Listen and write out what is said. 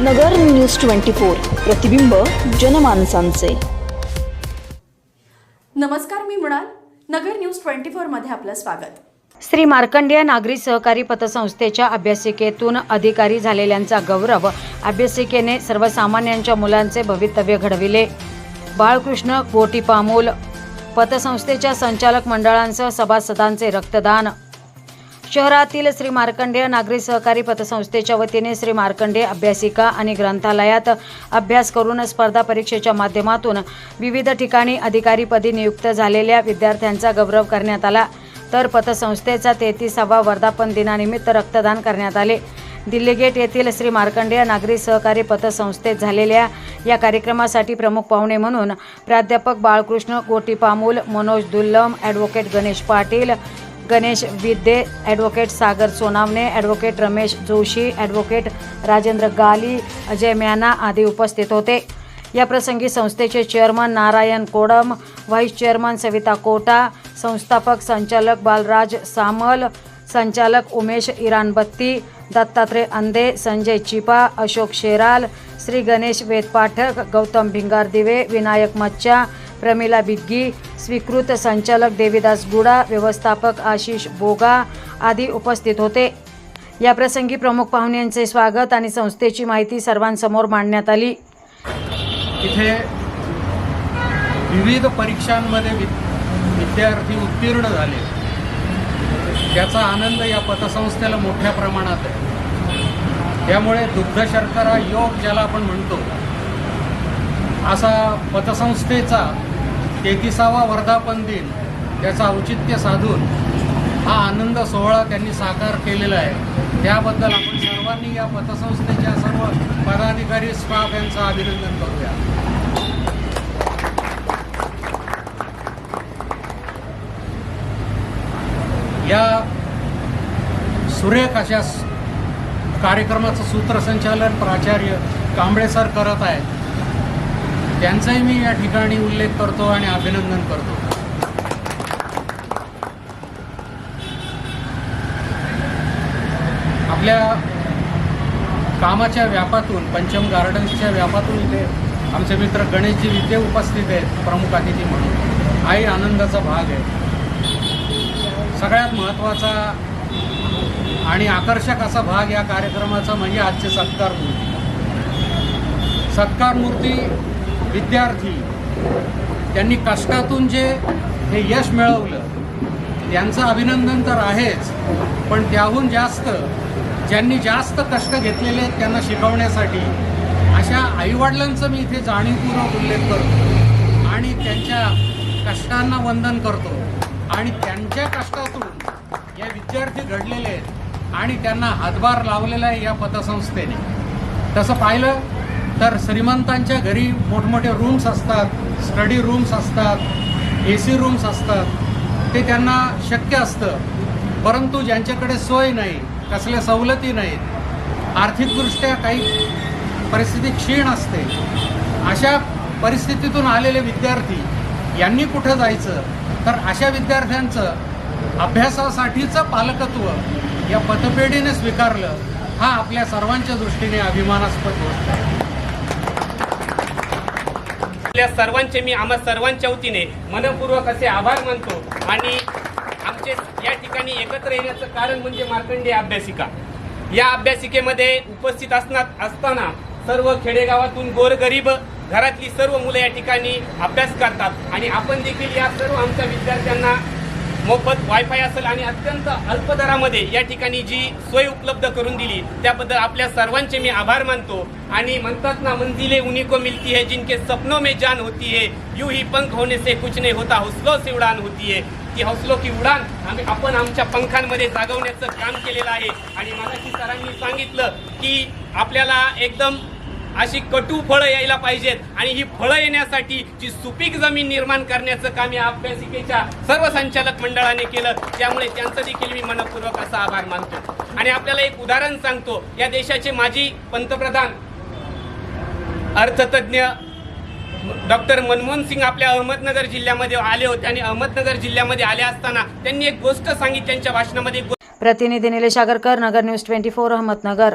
नगर news twenty four प्रतिबिंब जनमानसांचे. नमस्कार मी मृणाल. नगर न्यूज ट्वेंटी फोरमध्ये आपलं स्वागत. श्री मार्कंडेय नागरी सहकारी पतसंस्थेच्या अभ्यासिकेतून अधिकारी झालेल्यांचा गौरव अभ्यासिकेने सर्वसामान्यांच्या मुलांचे भवितव्य घडविले. बाळकृष्ण गोटीपामूल पतसंस्थेच्या संचालक मंडळांसह सभासदांचे रक्तदान. शहरातील श्री मार्कंडेय नागरी सहकारी पतसंस्थेच्या वतीने श्री मार्कंडेय अभ्यासिका आणि ग्रंथालयात अभ्यास करून स्पर्धा परीक्षेच्या माध्यमातून विविध ठिकाणी अधिकारीपदी नियुक्त झालेल्या विद्यार्थ्यांचा गौरव करण्यात आला. तर पतसंस्थेचा तेहतीसावा वर्धापन दिनानिमित्त रक्तदान करण्यात आले. दिल्ली गेट येथील श्री मार्कंडेय नागरी सहकारी पतसंस्थेत झालेल्या या कार्यक्रमासाठी प्रमुख पाहुणे म्हणून प्राध्यापक Balkrishna Gotipamul Manoj Dullam advocate Ganesh Patil Ganesh Vidye advocate Sagar Sonawane advocate Ramesh Joshi advocate Rajendra Gali Ajay Myana आदी उपस्थित होते. या प्रसंगी संस्थेचे chairman Narayan Kodam vice chairman Savita Kota संस्थापक संचालक बालराज सामल संचालक उमेश इराणबत्ती दत्तात्रय अंधे संजय चिपा अशोक शेराल श्री गणेश वेदपाठक गौतम भिंगार दिवे विनायक मच्चा प्रमिला बिग्गी स्वीकृत संचालक देवीदास गुडा व्यवस्थापक आशिष बोगा आदी उपस्थित होते. या प्रसंगी प्रमुख पाहुण्यांचे स्वागत आणि संस्थेची माहिती सर्वांसमोर मांडण्यात आली. इथे विविध परीक्षांमध्ये वि विद्यार्थी उत्तीर्ण झाले. त्याचा आनंद या पतसंस्थेला मोठ्या प्रमाणात आहे. त्यामुळे दुग्ध शर्करा योग ज्याला आपण म्हणतो असा पतसंस्थेचा तेहतीसावा वर्धापन दिन त्याचं औचित्य साधून हा आनंद सोहळा त्यांनी साकार केलेला आहे. त्याबद्दल आपण सर्वांनी या पतसंस्थेच्या सर्व पदाधिकारी स्टाफ यांचं अभिनंदन करूया. या सुरेख अशा कार्यक्रमाचं सूत्रसंचालन प्राचार्य कांबळे सर करत आहेत. त्यांचाही मी या ठिकाणी उल्लेख करतो आणि अभिनंदन करतो. आपल्या कामाच्या व्यापातून पंचम गार्डन्सच्या व्यापातून ते आमचे मित्र गणेशजी इथे उपस्थित आहेत प्रमुख अतिथी म्हणून. हाही आनंदाचा भाग आहे. सगळ्यात महत्त्वाचा आणि आकर्षक असा भाग या कार्यक्रमाचा म्हणजे आजचे सत्कार मूर्ती. सत्कार मूर्ती विद्यार्थी त्यांनी कष्टातून जे हे यश मिळवलं त्यांचं अभिनंदन तर आहेच पण त्याहून जास्त ज्यांनी जास्त कष्ट घेतलेले आहेत त्यांना शिकवण्यासाठी अशा आईवडिलांचं मी इथे जाणीवपूर्वक उल्लेख करतो आणि त्यांच्या कष्टांना वंदन करतो आणि त्यांच्या कष्टातून या विद्यार्थी घडलेले आहेत आणि त्यांना हातभार लावलेला आहे या पतसंस्थेने. तसं पाहिलं तर श्रीमंतांच्या घरी मोठमोठे रूम्स असतात स्टडी रूम्स असतात ए सी रूम्स असतात. ते त्यांना शक्य असतं. परंतु ज्यांच्याकडे सोय नाही कसल्या सवलती नाहीत आर्थिकदृष्ट्या काही परिस्थिती क्षीण असते. अशा परिस्थितीतून आलेले विद्यार्थी यांनी कुठं जायचं? तर अशा विद्यार्थ्यांचं अभ्यासासाठीचं पालकत्व या पतपेढीने स्वीकारलं हा आपल्या सर्वांच्या दृष्टीने अभिमानास्पद गोष्ट आहे. आपल्या सर्वांचे मी आम्हा सर्वांच्या वतीने मनपूर्वक असे आभार मानतो. आणि आमचे या ठिकाणी एकत्र येण्याचं कारण म्हणजे मार्कंडे अभ्यासिका. या अभ्यासिकेमध्ये उपस्थित असणार असताना सर्व खेडेगावातून गोरगरीब घरातली सर्व मुलं या ठिकाणी अभ्यास करतात. आणि आपण देखील या सर्व आमच्या विद्यार्थ्यांना मोफत वायफाय असेल आणि अत्यंत अल्प दरामध्ये या ठिकाणी जी सोय उपलब्ध करून दिली त्याबद्दल आपल्या सर्वांचे मी आभार मानतो. आणि म्हणतात ना मंजिले उन्हीं को मिलती है जिनके सपनों में जान होती है यू ही पंख होने से कुछ नहीं होता हौसलों से उडान होती है. की हौसलो की उडान आम्ही आपण आमच्या पंखांमध्ये जागवण्याचं काम केलेलं आहे. आणि मला सरांनी सांगितलं की आपल्याला एकदम अशी कटू फळं यायला पाहिजेत. आणि ही फळं येण्यासाठी जी सुपीक जमीन निर्माण करण्याचं काम या अभ्यासिकेच्या सर्व संचालक मंडळाने केलं त्यामुळे त्यांचं देखील मी मनपूर्वक असा आभार मानतो. आणि आपल्याला एक उदाहरण सांगतो. या देशाचे माजी पंतप्रधान अर्थतज्ञ डॉक्टर मनमोहन सिंग आपल्या अहमदनगर जिल्ह्यामध्ये आले होते आणि अहमदनगर जिल्ह्यामध्ये आले असताना त्यांनी एक गोष्ट सांगितली त्यांच्या भाषणामध्ये प्रतिनिधी Nilesh Agarkar Nagar News twenty four Ahmednagar.